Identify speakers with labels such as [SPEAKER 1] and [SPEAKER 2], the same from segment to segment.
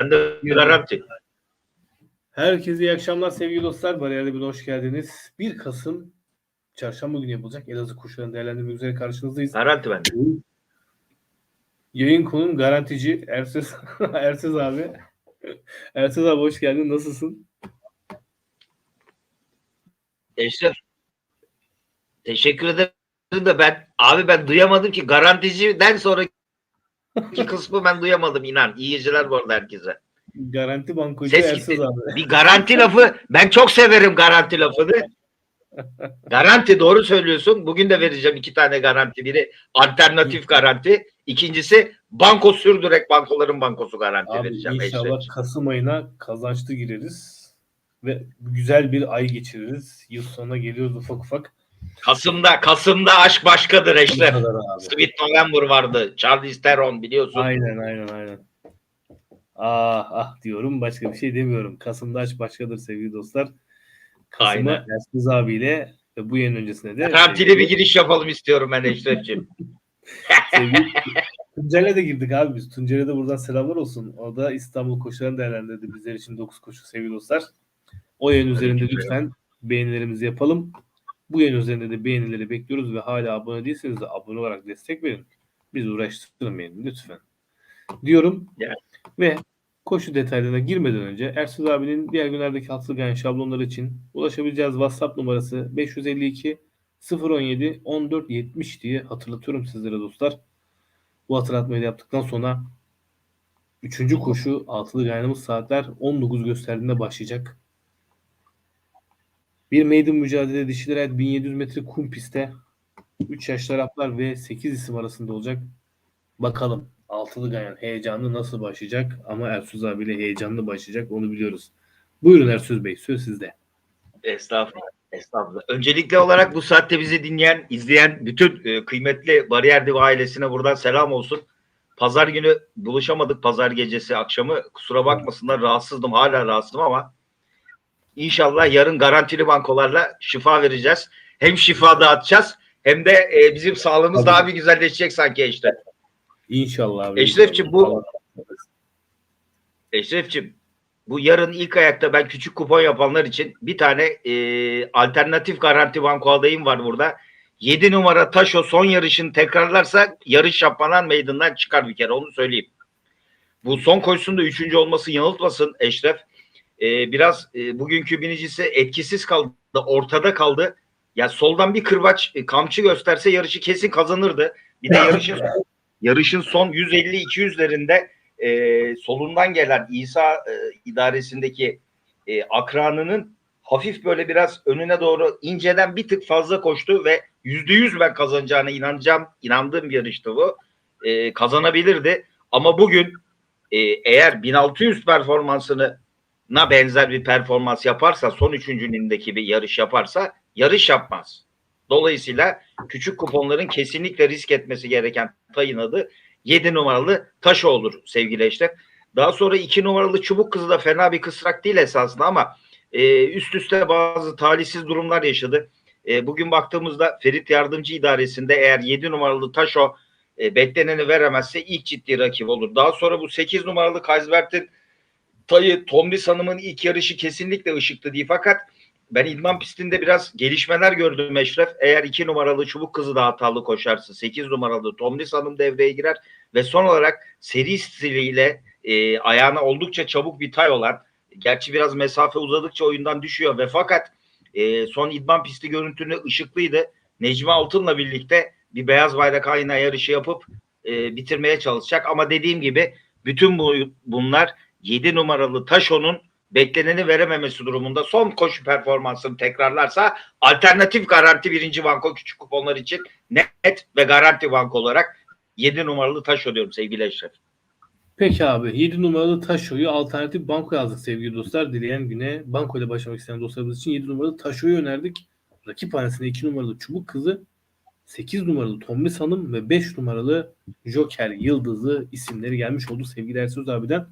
[SPEAKER 1] Ben de garanti.
[SPEAKER 2] Herkese iyi akşamlar sevgili dostlar. Bariyer'de bir hoş geldiniz. 1 Kasım çarşamba günü yapılacak Elazığ koşularını değerlendirmek üzere karşınızdayız.
[SPEAKER 1] Garanti bende.
[SPEAKER 2] Yayın konum garantici Erses, Erses abi. Erses abi hoş geldin. Nasılsın?
[SPEAKER 1] Eşref. Teşekkür ederim de ben abi ben duyamadım ki garanticiden sonraki kısmı ben duyamadım inan. İyi geceler bu arada herkese.
[SPEAKER 2] Garanti bankocu
[SPEAKER 1] Ses
[SPEAKER 2] Erses
[SPEAKER 1] gitti.
[SPEAKER 2] abi.
[SPEAKER 1] Bir garanti lafı ben çok severim garanti lafını. Garanti doğru söylüyorsun. Bugün de vereceğim iki tane garanti. Biri alternatif garanti. İkincisi banko sürdürek bankoların bankosu garanti
[SPEAKER 2] Abi
[SPEAKER 1] vereceğim.
[SPEAKER 2] inşallah
[SPEAKER 1] Eşref'ciğim.
[SPEAKER 2] Kasım ayına kazançlı gireriz. Ve güzel bir ay geçiririz. Yıl sonuna geliyoruz ufak ufak.
[SPEAKER 1] Kasım'da Kasım'da aşk başkadır
[SPEAKER 2] abi.
[SPEAKER 1] Sweet November vardı. Charlize Theron biliyorsun.
[SPEAKER 2] Aynen aynen aynen. Ah ah diyorum başka bir şey demiyorum. Kasım'da aç başkadır sevgili dostlar. Kasım'ı
[SPEAKER 1] Aynen.
[SPEAKER 2] Ersiz abiyle ve bu yayın öncesinde de
[SPEAKER 1] Garantili bir giriş yapalım istiyorum ben Eşref'ciğim.
[SPEAKER 2] sevgili Tuncer'le de girdik abi biz. Tuncer'e de buradan selamlar olsun. O da İstanbul koşularını değerlendirdi bizler için 9 koşu sevgili dostlar. O yayın üzerinde lütfen beğenilerimizi yapalım. Bu yayın üzerinde de beğenileri bekliyoruz ve hala abone değilseniz de abone olarak destek verin. Biz uğraştırmayın lütfen. Diyorum
[SPEAKER 1] Ya.
[SPEAKER 2] ve koşu detaylarına girmeden önce Ersuz abinin diğer günlerdeki haftalık yani şablonlar için ulaşabileceğiz WhatsApp numarası 552 017 14 70 diye hatırlatıyorum sizlere dostlar. Bu hatırlatmayı yaptıktan sonra 3. koşu altılı gayrımız saatler 19 gösterdiğinde başlayacak. Bir maiden mücadele dişiler ait 1700 metre kum pistte 3 yaşlı Araplar ve 8 isim arasında olacak. Bakalım altılı gayan heyecanlı nasıl başlayacak ama Ersuz abiyle heyecanlı başlayacak onu biliyoruz. Buyurun Ersuz Bey söz sizde.
[SPEAKER 1] Estağfurullah. Estağfurullah. Öncelikli olarak bu saatte bizi dinleyen, izleyen bütün e, kıymetli Bariyer Diva ailesine buradan selam olsun. Pazar günü buluşamadık pazar gecesi akşamı. Kusura bakmasınlar rahatsızdım hala rahatsızım ama inşallah yarın garantili bankolarla şifa vereceğiz. Hem şifa dağıtacağız hem de e, bizim sağlığımız
[SPEAKER 2] Tabii.
[SPEAKER 1] daha bir güzelleşecek sanki işte.
[SPEAKER 2] İnşallah abi.
[SPEAKER 1] Eşrefciğim, bu- Eşref'cim bu yarın ilk ayakta ben küçük kupon yapanlar için bir tane e, alternatif garanti banko adayım var burada. 7 numara Taşo son yarışını tekrarlarsa yarış yapmadan meydandan çıkar bir kere onu söyleyeyim. Bu son koşusunda üçüncü olması yanıltmasın Eşref. E, biraz e, bugünkü binicisi etkisiz kaldı. Ortada kaldı. Ya soldan bir kırbaç e, kamçı gösterse yarışı kesin kazanırdı. Bir de yarışın yarışın son 150-200'lerinde e, solundan gelen İsa e, idaresindeki e, akranının hafif böyle biraz önüne doğru inceden bir tık fazla koştu ve yüzde yüz ben kazanacağına inanacağım, inandığım bir yarıştı bu. E, kazanabilirdi ama bugün e, eğer 1600 performansını na benzer bir performans yaparsa son üçüncülüğündeki bir yarış yaparsa yarış yapmaz. Dolayısıyla küçük kuponların kesinlikle risk etmesi gereken tayın adı 7 numaralı Taşo olur sevgili Eşref. Daha sonra 2 numaralı Çubuk Kızı da fena bir kısrak değil esasında ama e, üst üste bazı talihsiz durumlar yaşadı. E, bugün baktığımızda Ferit Yardımcı İdaresi'nde eğer 7 numaralı Taşo e, bekleneni veremezse ilk ciddi rakip olur. Daha sonra bu 8 numaralı Kaysbert'in tayı Tomris Hanım'ın ilk yarışı kesinlikle ışıklı değil fakat ben idman pistinde biraz gelişmeler gördüm Eşref. Eğer 2 numaralı Çubuk Kızı da hatalı koşarsa 8 numaralı Tomris Hanım devreye girer ve son olarak seri stiliyle e, ayağına oldukça çabuk bir tay olan gerçi biraz mesafe uzadıkça oyundan düşüyor ve fakat e, son idman pisti görüntünü ışıklıydı. Necmi Altın'la birlikte bir beyaz bayrak ayna yarışı yapıp e, bitirmeye çalışacak ama dediğim gibi bütün bu bunlar 7 numaralı Taşo'nun bekleneni verememesi durumunda son koşu performansını tekrarlarsa alternatif garanti birinci banko küçük kuponlar için net ve garanti banko olarak 7 numaralı Taşo diyorum sevgili Eşref.
[SPEAKER 2] Peki abi 7 numaralı Taşo'yu alternatif banko yazdık sevgili dostlar. Dileyen güne banko ile başlamak isteyen dostlarımız için 7 numaralı Taşo'yu önerdik. Rakip hanesinde 2 numaralı Çubuk Kızı, 8 numaralı Tomris Hanım ve 5 numaralı Joker Yıldızı isimleri gelmiş oldu sevgili Ersoz abiden.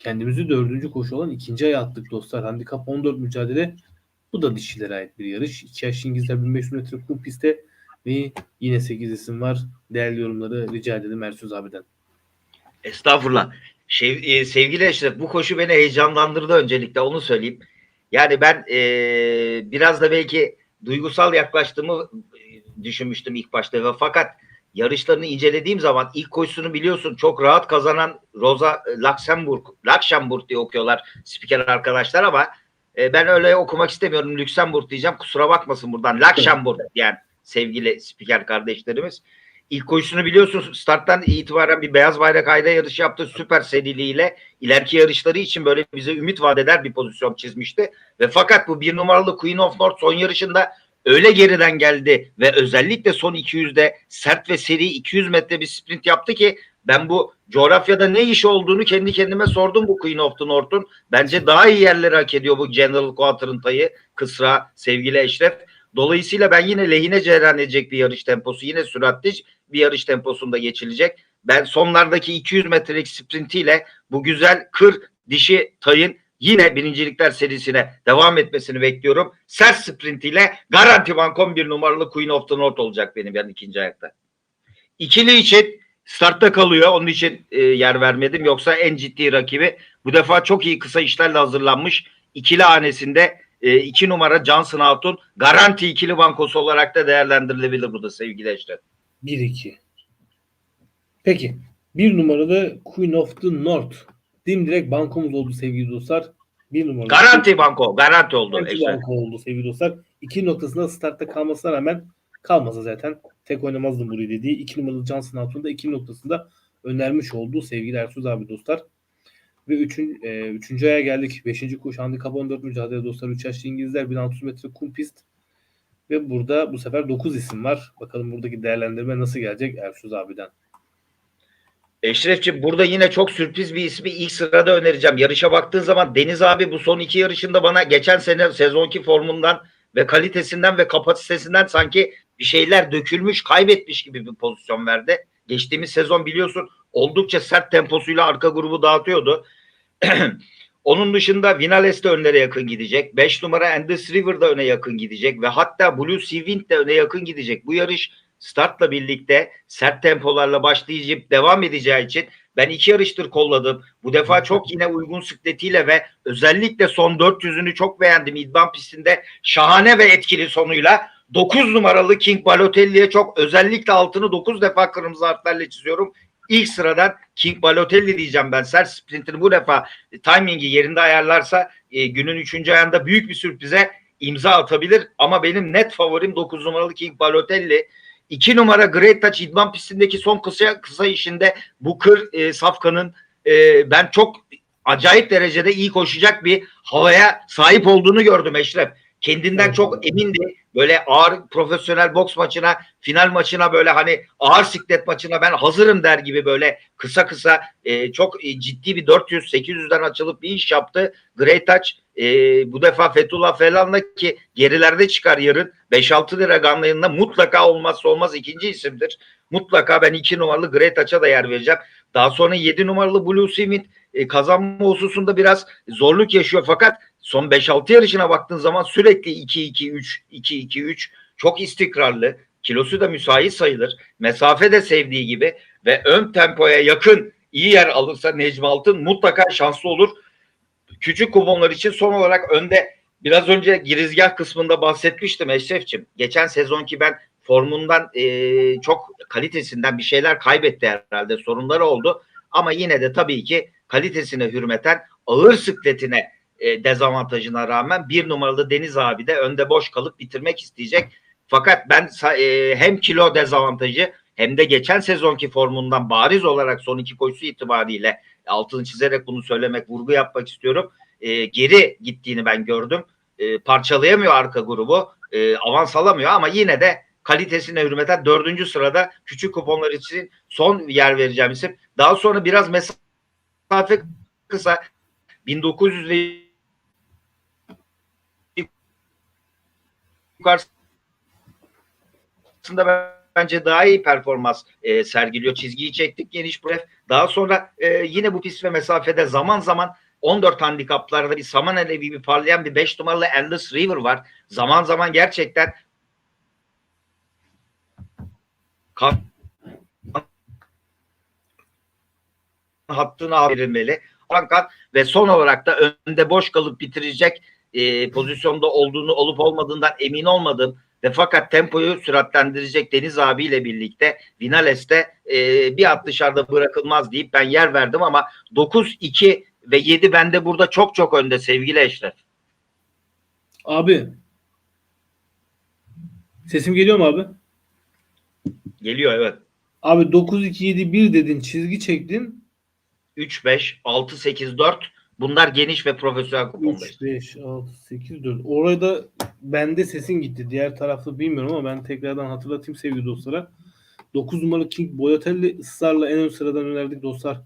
[SPEAKER 2] Kendimizi dördüncü koşu olan ikinci aya attık dostlar. Handikap 14 mücadele. Bu da dişilere ait bir yarış. 2 yaş İngilizler 1500 metre kum pistte ve yine 8 isim var. Değerli yorumları rica edelim Ersoz abiden.
[SPEAKER 1] Estağfurullah. Şey, e, sevgili Eşref bu koşu beni heyecanlandırdı öncelikle onu söyleyeyim. Yani ben e, biraz da belki duygusal yaklaştığımı e, düşünmüştüm ilk başta ve fakat yarışlarını incelediğim zaman ilk koşusunu biliyorsun çok rahat kazanan Rosa Luxemburg, Luxemburg diye okuyorlar spiker arkadaşlar ama e, ben öyle okumak istemiyorum. Lüksemburg diyeceğim. Kusura bakmasın buradan. Luxemburg yani sevgili spiker kardeşlerimiz. İlk koşusunu biliyorsun starttan itibaren bir beyaz bayrak ayda yarışı yaptı. Süper seriliğiyle ileriki yarışları için böyle bize ümit vaat eder bir pozisyon çizmişti. Ve fakat bu bir numaralı Queen of North son yarışında öyle geriden geldi ve özellikle son 200'de sert ve seri 200 metre bir sprint yaptı ki ben bu coğrafyada ne iş olduğunu kendi kendime sordum bu Queen of the North'un. Bence daha iyi yerleri hak ediyor bu General Quadrant'ayı Kısra sevgili Eşref. Dolayısıyla ben yine lehine cereyan edecek bir yarış temposu yine süratli bir yarış temposunda geçilecek. Ben sonlardaki 200 metrelik sprintiyle bu güzel kır dişi tayın yine birincilikler serisine devam etmesini bekliyorum. Sert sprintiyle garanti bankom bir numaralı Queen of the North olacak benim yani ikinci ayakta. İkili için startta kalıyor. Onun için e, yer vermedim. Yoksa en ciddi rakibi bu defa çok iyi kısa işlerle hazırlanmış. İkili hanesinde e, iki numara Johnson Out'un garanti ikili bankosu olarak da değerlendirilebilir burada sevgili Eşref.
[SPEAKER 2] 1-2. Peki. Bir numaralı Queen of the North. Dimdirek bankomuz oldu sevgili dostlar. Bir numaralı.
[SPEAKER 1] Garanti banko. Garanti oldu
[SPEAKER 2] Garanti banko oldu sevgili dostlar. İki noktasında startta kalmasına rağmen kalmasa zaten tek oynamazdım burayı dediği. iki numaralı Johnson da iki noktasında önermiş olduğu sevgili Ersuz abi dostlar. Ve üçün, e, üçüncü aya geldik. Beşinci koş handikap 14 mücadele dostlar. 3 yaşlı İngilizler 1600 metre kum pist. Ve burada bu sefer 9 isim var. Bakalım buradaki değerlendirme nasıl gelecek Ersuz abiden.
[SPEAKER 1] Eşrefciğim burada yine çok sürpriz bir ismi ilk sırada önereceğim. Yarışa baktığın zaman Deniz abi bu son iki yarışında bana geçen sene sezonki formundan ve kalitesinden ve kapasitesinden sanki bir şeyler dökülmüş, kaybetmiş gibi bir pozisyon verdi. Geçtiğimiz sezon biliyorsun oldukça sert temposuyla arka grubu dağıtıyordu. Onun dışında Vinales de önlere yakın gidecek. 5 numara Andes River da öne yakın gidecek ve hatta Blue Sea Wind de öne yakın gidecek. Bu yarış startla birlikte sert tempolarla başlayıp devam edeceği için ben iki yarıştır kolladım. Bu defa çok yine uygun sikletiyle ve özellikle son 400'ünü çok beğendim. İdman pistinde şahane ve etkili sonuyla 9 numaralı King Balotelli'ye çok özellikle altını 9 defa kırmızı harflerle çiziyorum. İlk sıradan King Balotelli diyeceğim ben. Sert sprintini bu defa timingi yerinde ayarlarsa e, günün 3. ayında büyük bir sürprize imza atabilir. Ama benim net favorim 9 numaralı King Balotelli. 2 numara Great Touch idman pistindeki son kısa kısa işinde bu kır e, Safkan'ın e, ben çok acayip derecede iyi koşacak bir havaya sahip olduğunu gördüm Eşref. Kendinden
[SPEAKER 2] Evet.
[SPEAKER 1] çok emindi. Böyle ağır profesyonel boks maçına, final maçına böyle hani ağır siklet maçına ben hazırım der gibi böyle kısa kısa e, çok e, ciddi bir 400-800'den açılıp bir iş yaptı. Great Touch e, bu defa Fethullah Felan'la ki gerilerde çıkar yarın 5-6 lira ganlayında mutlaka olmazsa olmaz ikinci isimdir. Mutlaka ben 2 numaralı Great Touch'a da yer vereceğim. Daha sonra 7 numaralı Blue Simit e, kazanma hususunda biraz zorluk yaşıyor fakat son 5-6 yarışına baktığın zaman sürekli 2-2-3 2-2-3 çok istikrarlı. Kilosu da müsait sayılır. Mesafe de sevdiği gibi ve ön tempoya yakın iyi yer alırsa Necmi Altın mutlaka şanslı olur. Küçük kuponlar için son olarak önde biraz önce girizgah kısmında bahsetmiştim Eşref'ciğim. Geçen sezonki ben formundan e, çok kalitesinden bir şeyler kaybetti herhalde sorunları oldu. Ama yine de tabii ki kalitesine hürmeten ağır sıkletine e, dezavantajına rağmen bir numaralı Deniz abi de önde boş kalıp bitirmek isteyecek. Fakat ben e, hem kilo dezavantajı hem de geçen sezonki formundan bariz olarak son iki koşusu itibariyle altını çizerek bunu söylemek, vurgu yapmak istiyorum. E, geri gittiğini ben gördüm. E, parçalayamıyor arka grubu. E, avans alamıyor ama yine de kalitesine hürmeten dördüncü sırada küçük kuponlar için son yer vereceğim isim. Daha sonra biraz mesafe kısa 1900 ile yukarısında bence daha iyi performans e, sergiliyor. Çizgiyi çektik geniş bref. Daha sonra e, yine bu pist ve mesafede zaman zaman 14 handikaplarda bir saman alevi gibi parlayan bir 5 numaralı Endless River var. Zaman zaman gerçekten hattına verilmeli. Hakan ve son olarak da önde boş kalıp bitirecek e, pozisyonda olduğunu olup olmadığından emin olmadım ve fakat tempoyu süratlendirecek Deniz abiyle birlikte Vinales'te e, bir at dışarıda bırakılmaz deyip ben yer verdim ama 9, 2 ve 7 bende burada çok çok önde sevgili Eşref.
[SPEAKER 2] Abi. Sesim geliyor mu abi?
[SPEAKER 1] Geliyor evet.
[SPEAKER 2] Abi 9-2-7-1 dedin çizgi çektin.
[SPEAKER 1] 3, 5, 6, 8, 4 bunlar geniş ve profesyonel
[SPEAKER 2] 3,
[SPEAKER 1] kupondayız.
[SPEAKER 2] 5, 6, 8, 4. Orada bende sesin gitti. Diğer tarafta bilmiyorum ama ben tekrardan hatırlatayım sevgili dostlara. 9 numaralı King Boyatelli ısrarla en ön sıradan önerdik dostlar.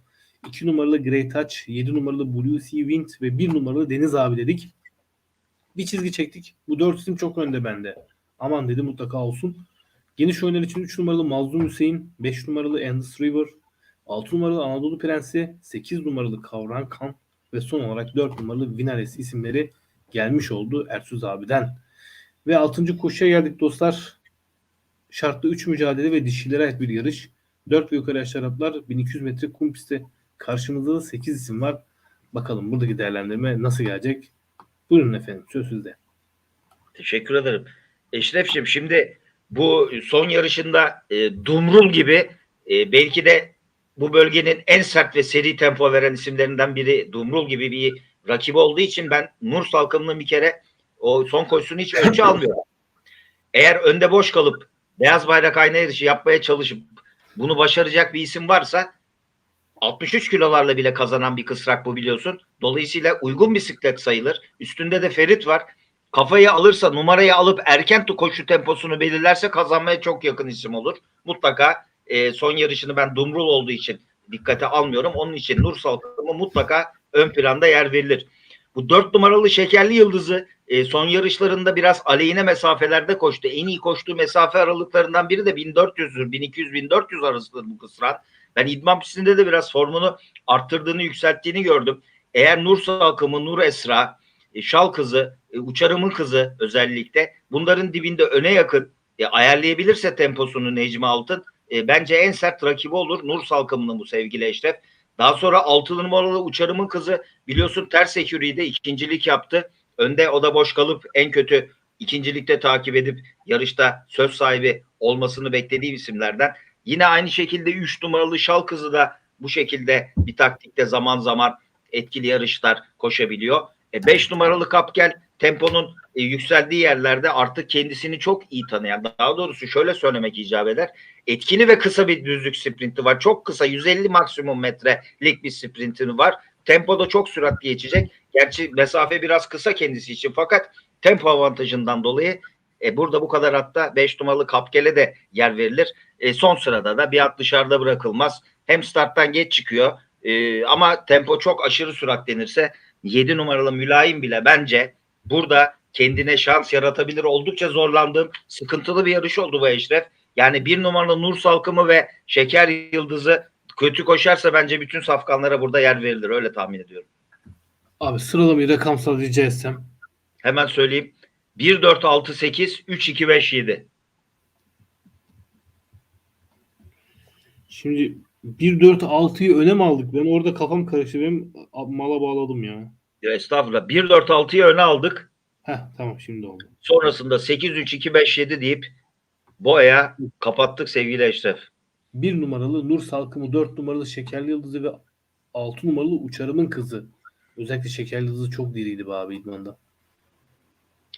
[SPEAKER 2] 2 numaralı Grey Touch, 7 numaralı Blue Sea Wind ve 1 numaralı Deniz abi dedik. Bir çizgi çektik. Bu 4 isim çok önde bende. Aman dedi mutlaka olsun. Geniş oyunlar için 3 numaralı Mazlum Hüseyin, 5 numaralı Endless River, 6 numaralı Anadolu Prensi, 8 numaralı Kavran Kan ve son olarak 4 numaralı Vinales isimleri gelmiş oldu Ersüz abiden. Ve 6. koşuya geldik dostlar. Şartlı 3 mücadele ve dişilere ait bir yarış. 4 ve yukarı Araplar 1200 metre kum pistte. Karşımızda da 8 isim var. Bakalım buradaki değerlendirme nasıl gelecek? Buyurun efendim söz sizde.
[SPEAKER 1] Teşekkür ederim. Eşref'ciğim şimdi bu son yarışında e, Dumrul gibi e, belki de bu bölgenin en sert ve seri tempo veren isimlerinden biri Dumrul gibi bir rakibi olduğu için ben Nur Salkım'ın bir kere o son koşusunu hiç ölçü almıyorum. Eğer önde boş kalıp beyaz bayrak ayna yarışı yapmaya çalışıp bunu başaracak bir isim varsa 63 kilolarla bile kazanan bir kısrak bu biliyorsun. Dolayısıyla uygun bisiklet sayılır. Üstünde de Ferit var. Kafayı alırsa numarayı alıp erken koşu temposunu belirlerse kazanmaya çok yakın isim olur. Mutlaka e, son yarışını ben Dumrul olduğu için dikkate almıyorum. Onun için Nur Salkımı mutlaka ön planda yer verilir. Bu dört numaralı Şekerli Yıldızı e, son yarışlarında biraz aleyhine mesafelerde koştu. En iyi koştuğu mesafe aralıklarından biri de 1400'dür. 1200-1400 arasıdır bu kısran. Ben idman pistinde de biraz formunu arttırdığını, yükselttiğini gördüm. Eğer Nur Salkımı, Nur Esra, e, Şal kızı, e, Uçarım'ın kızı özellikle bunların dibinde öne yakın e, ayarlayabilirse temposunu Necmi Altın e, bence en sert rakibi olur Nur Salkımı'nın bu sevgili Eşref. Daha sonra 6 numaralı Uçarım'ın kızı biliyorsun ters ekürüyde ikincilik yaptı. Önde o da boş kalıp en kötü ikincilikte takip edip yarışta söz sahibi olmasını beklediğim isimlerden. Yine aynı şekilde 3 numaralı Şal kızı da bu şekilde bir taktikte zaman zaman etkili yarışlar koşabiliyor. 5 numaralı Kapgel temponun e, yükseldiği yerlerde artık kendisini çok iyi tanıyan daha doğrusu şöyle söylemek icap eder. Etkili ve kısa bir düzlük sprinti var. Çok kısa 150 maksimum metrelik bir sprintini var. Tempoda çok süratli geçecek. Gerçi mesafe biraz kısa kendisi için fakat tempo avantajından dolayı e, burada bu kadar hatta 5 numaralı Kapgel'e de yer verilir. E, son sırada da bir at dışarıda bırakılmaz. Hem starttan geç çıkıyor e, ama tempo çok aşırı süratlenirse 7 numaralı mülayim bile bence burada kendine şans yaratabilir. Oldukça zorlandığım sıkıntılı bir yarış oldu bu Eşref. Yani bir numaralı Nur Salkımı ve Şeker Yıldızı kötü koşarsa bence bütün safkanlara burada yer verilir. Öyle tahmin ediyorum.
[SPEAKER 2] Abi sıralamayı rakamsal rica etsem.
[SPEAKER 1] Hemen söyleyeyim. 1, 4, 6, 8, 3, 2, 5, 7.
[SPEAKER 2] Şimdi 1-4-6'yı öne mi aldık? Ben orada kafam karıştı. Benim mala bağladım ya.
[SPEAKER 1] Ya estağfurullah. 1, 4, 6'yı öne aldık.
[SPEAKER 2] Heh tamam şimdi oldu.
[SPEAKER 1] Sonrasında 8, 3, 2, 5, 7 deyip boya kapattık sevgili Eşref.
[SPEAKER 2] 1 numaralı Nur Salkımı, 4 numaralı Şekerli Yıldızı ve 6 numaralı Uçarım'ın kızı. Özellikle Şekerli Yıldızı çok diriydi be abi idmanda.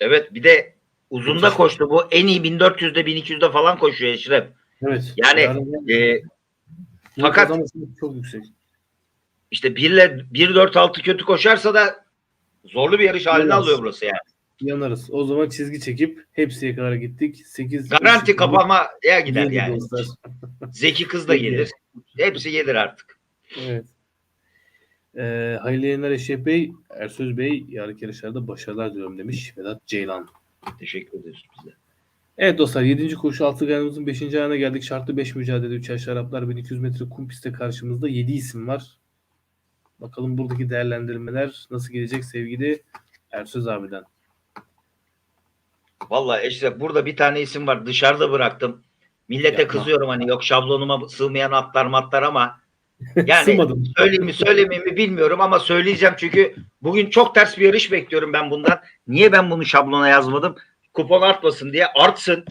[SPEAKER 1] Evet bir de uzunda koştu bu. En iyi 1400'de 1200'de falan koşuyor Eşref.
[SPEAKER 2] Evet.
[SPEAKER 1] Yani, Ee,
[SPEAKER 2] Nur
[SPEAKER 1] fakat-
[SPEAKER 2] çok yüksek.
[SPEAKER 1] İşte 1 ile 1 4 6 kötü koşarsa da zorlu bir yarış haline
[SPEAKER 2] Evet.
[SPEAKER 1] alıyor burası yani.
[SPEAKER 2] Yanarız. O zaman çizgi çekip hepsiye kadar gittik. 8
[SPEAKER 1] Garanti kapamaya gider yani. Zeki kız da gelir. Hepsi gelir artık.
[SPEAKER 2] Evet. Ee, hayırlı yayınlar Eşref Bey. Ersöz Bey yarınki yarışlarda başarılar diliyorum demiş Vedat Ceylan.
[SPEAKER 1] Teşekkür ederiz biz de.
[SPEAKER 2] Evet dostlar 7. koşu 6 ganimizin 5. ayağına geldik. Şartlı 5 mücadele 3 yaş Araplar 1200 metre kum pistte karşımızda 7 isim var. Bakalım buradaki değerlendirmeler nasıl gelecek sevgili Ersöz abiden.
[SPEAKER 1] Vallahi Eşref burada bir tane isim var. Dışarıda bıraktım. Millete
[SPEAKER 2] Yapma.
[SPEAKER 1] kızıyorum hani yok şablonuma sığmayan atlar matlar ama Yani söyleyeyim mi söylemeyeyim mi bilmiyorum ama söyleyeceğim çünkü bugün çok ters bir yarış bekliyorum ben bundan. Niye ben bunu şablona yazmadım? Kupon artmasın diye artsın.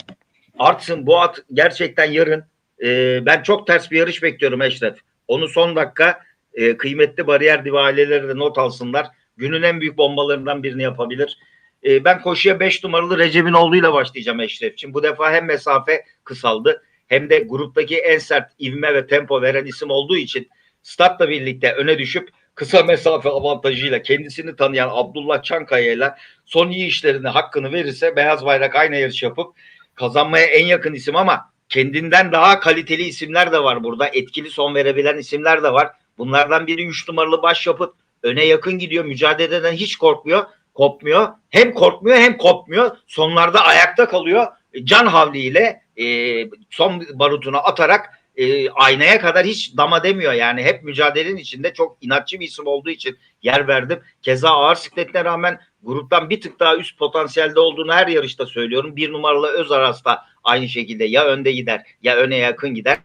[SPEAKER 1] Artsın bu at gerçekten yarın e, ben çok ters bir yarış bekliyorum Eşref. Onu son dakika e, kıymetli bariyer divi aileleri de not alsınlar. Günün en büyük bombalarından birini yapabilir. E, ben koşuya 5 numaralı Recep'in oğluyla başlayacağım Eşref'ciğim. Bu defa hem mesafe kısaldı hem de gruptaki en sert ivme ve tempo veren isim olduğu için startla birlikte öne düşüp kısa mesafe avantajıyla kendisini tanıyan Abdullah Çankaya ile son iyi işlerini hakkını verirse Beyaz Bayrak aynı yarış yapıp kazanmaya en yakın isim ama kendinden daha kaliteli isimler de var burada. Etkili son verebilen isimler de var. Bunlardan biri 3 numaralı başyapıt. Öne yakın gidiyor. Mücadeleden hiç korkmuyor. Kopmuyor. Hem korkmuyor hem kopmuyor. Sonlarda ayakta kalıyor. Can havliyle e, son barutunu atarak e, aynaya kadar hiç dama demiyor. Yani hep mücadelenin içinde çok inatçı bir isim olduğu için yer verdim. Keza ağır sikletine rağmen gruptan bir tık daha üst potansiyelde olduğunu her yarışta söylüyorum. Bir numaralı Öz Aras aynı şekilde ya önde gider ya öne yakın gider.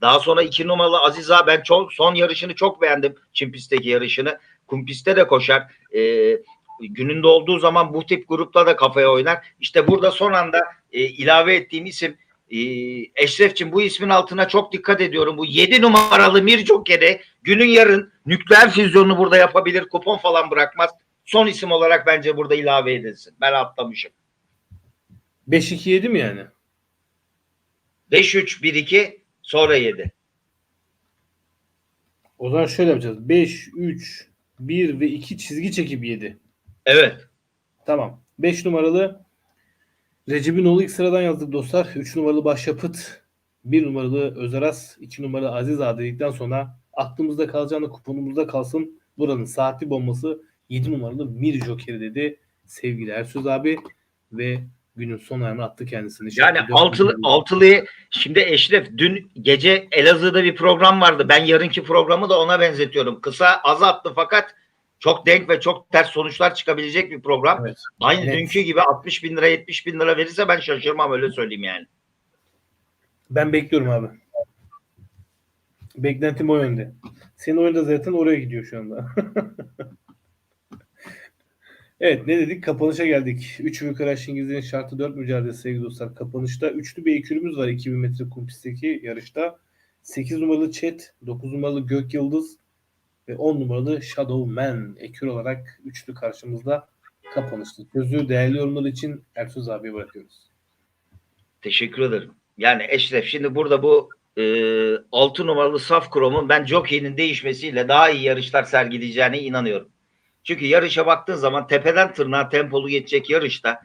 [SPEAKER 1] Daha sonra iki numaralı Aziza ben çok son yarışını çok beğendim. Çim pistteki yarışını. Kum pistte de koşar. Ee, gününde olduğu zaman bu tip grupta da kafaya oynar. İşte burada son anda e, ilave ettiğim isim e, Eşref'cim bu ismin altına çok dikkat ediyorum. Bu 7 numaralı Mir Joker'i günün yarın nükleer füzyonunu burada yapabilir. Kupon falan bırakmaz. Son isim olarak bence burada ilave edilsin. Ben atlamışım.
[SPEAKER 2] 5-2-7 mi yani?
[SPEAKER 1] 5-3-1-2 sonra 7.
[SPEAKER 2] O zaman şöyle yapacağız. 5, 3, 1 ve 2 çizgi çekip 7.
[SPEAKER 1] Evet.
[SPEAKER 2] Tamam. 5 numaralı Recep'in oğlu ilk sıradan yazdık dostlar. 3 numaralı Başyapıt, 1 numaralı Özaras, 2 numaralı Aziz Ağa dedikten sonra aklımızda kalacağını kuponumuzda kalsın. Buranın saatli bombası 7 numaralı Mir Joker'i dedi sevgili Ersöz abi ve günün son ayağına attı kendisini.
[SPEAKER 1] Yani altılı, altılıyı şimdi Eşref dün gece Elazığ'da bir program vardı. Ben yarınki programı da ona benzetiyorum. Kısa az attı fakat çok denk ve çok ters sonuçlar çıkabilecek bir program.
[SPEAKER 2] Evet.
[SPEAKER 1] Aynı
[SPEAKER 2] Evet.
[SPEAKER 1] dünkü gibi 60 bin lira 70 bin lira verirse ben şaşırmam öyle söyleyeyim yani.
[SPEAKER 2] Ben bekliyorum abi. Beklentim o yönde. Senin oyunda zaten oraya gidiyor şu anda. evet ne dedik? Kapanışa geldik. 3 yukarı aşağı İngilizlerin şartı 4 mücadelesi sevgili dostlar. Kapanışta üçlü bir ekürümüz var 2000 metre kum pistteki yarışta. 8 numaralı Chet, 9 numaralı Gök Yıldız ve 10 numaralı Shadow Man ekür olarak üçlü karşımızda kapanıştı. Sözü değerli yorumlar için Ersöz abiye bırakıyoruz.
[SPEAKER 1] Teşekkür ederim. Yani Eşref şimdi burada bu e, 6 numaralı Saf Krom'un ben jockey'nin değişmesiyle daha iyi yarışlar sergileyeceğine inanıyorum. Çünkü yarışa baktığın zaman tepeden tırnağa tempolu geçecek yarışta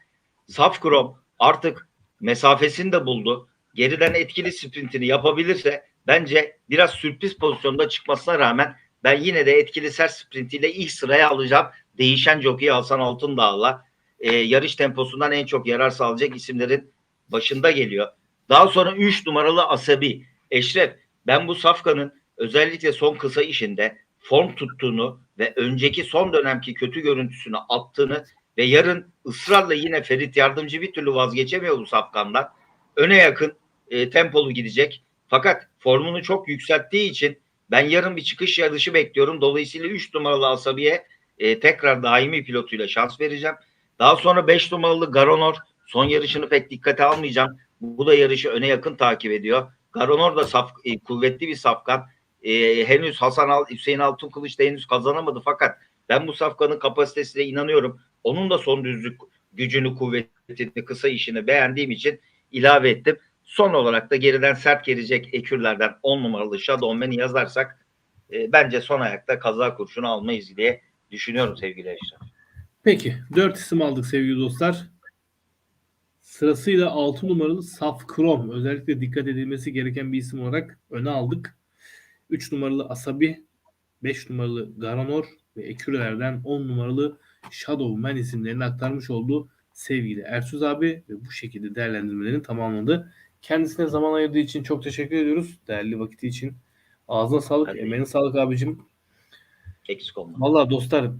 [SPEAKER 1] Saf Krom artık mesafesini de buldu. Geriden etkili sprintini yapabilirse bence biraz sürpriz pozisyonda çıkmasına rağmen ben yine de etkili sert sprintiyle ilk sıraya alacağım. Değişen jockey Hasan Altındağ'la e, yarış temposundan en çok yarar sağlayacak isimlerin başında geliyor. Daha sonra 3 numaralı Asabi. Eşref ben bu Safkan'ın özellikle son kısa işinde form tuttuğunu ve önceki son dönemki kötü görüntüsünü attığını ve yarın ısrarla yine Ferit Yardımcı bir türlü vazgeçemiyor bu Safkan'dan. Öne yakın e, tempolu gidecek. Fakat formunu çok yükselttiği için ben yarın bir çıkış yarışı bekliyorum. Dolayısıyla 3 numaralı Asabi'ye e, tekrar daimi pilotuyla şans vereceğim. Daha sonra 5 numaralı Garonor son yarışını pek dikkate almayacağım. Bu da yarışı öne yakın takip ediyor. Garonor da saf, e, kuvvetli bir safkan. E, henüz Hasan Al, Hüseyin Altınkılıç da henüz kazanamadı fakat ben bu safkanın kapasitesine inanıyorum. Onun da son düzlük gücünü, kuvvetini, kısa işini beğendiğim için ilave ettim. Son olarak da geriden sert gelecek ekürlerden 10 numaralı Shadowman'i yazarsak e, bence son ayakta kaza kurşunu almayız diye düşünüyorum sevgili Eşref.
[SPEAKER 2] Peki 4 isim aldık sevgili dostlar. Sırasıyla 6 numaralı Saf Krom özellikle dikkat edilmesi gereken bir isim olarak öne aldık. 3 numaralı Asabi, 5 numaralı Garanor ve Ekürelerden 10 numaralı Shadow Man isimlerini aktarmış oldu sevgili Ersüz abi ve bu şekilde değerlendirmelerini tamamladı. Kendisine zaman ayırdığı için çok teşekkür ediyoruz. Değerli vakiti için. Ağzına sağlık,
[SPEAKER 1] Hadi.
[SPEAKER 2] emeğine sağlık abicim.
[SPEAKER 1] Eksik olma.
[SPEAKER 2] Vallahi dostlar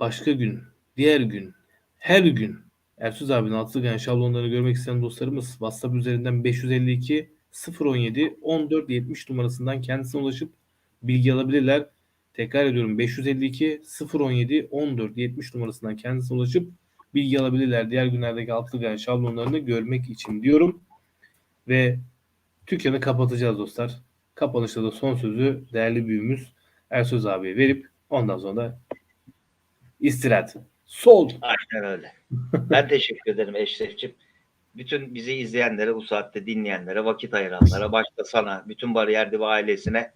[SPEAKER 2] başka gün, diğer gün, her gün Ersüz abinin atılgan şablonlarını görmek isteyen dostlarımız WhatsApp üzerinden 552 017 14 70 numarasından kendisine ulaşıp bilgi alabilirler. Tekrar ediyorum 552 017 14 70 numarasından kendisine ulaşıp bilgi alabilirler. Diğer günlerdeki altlı gelen şablonlarını görmek için diyorum. Ve dükkanı kapatacağız dostlar. Kapanışta da son sözü değerli büyüğümüz Ersöz abiye verip ondan sonra da istirahat. Sol.
[SPEAKER 1] Aynen öyle. Ben teşekkür ederim Eşref'ciğim. Bütün bizi izleyenlere, bu saatte dinleyenlere, vakit ayıranlara, başta sana, bütün Bariyer Dibi ailesine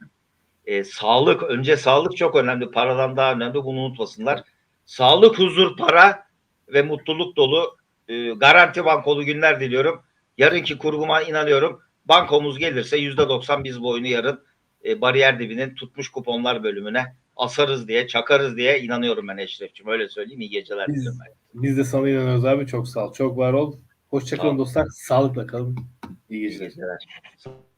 [SPEAKER 1] e, sağlık, önce sağlık çok önemli. Paradan daha önemli. Bunu unutmasınlar. Sağlık, huzur, para ve mutluluk dolu e, garanti bankolu günler diliyorum. Yarınki kurguma inanıyorum. Bankomuz gelirse yüzde doksan biz bu oyunu yarın e, Bariyer Dibi'nin tutmuş kuponlar bölümüne asarız diye, çakarız diye inanıyorum ben Eşref'ciğim. Öyle söyleyeyim. İyi geceler
[SPEAKER 2] Biz-. Biz de sana inanıyoruz abi. Çok sağ ol. Çok var ol. Hoşçakalın dostlar. Sağlıkla kalın. İyi
[SPEAKER 1] İyi
[SPEAKER 2] geceler.
[SPEAKER 1] geceler.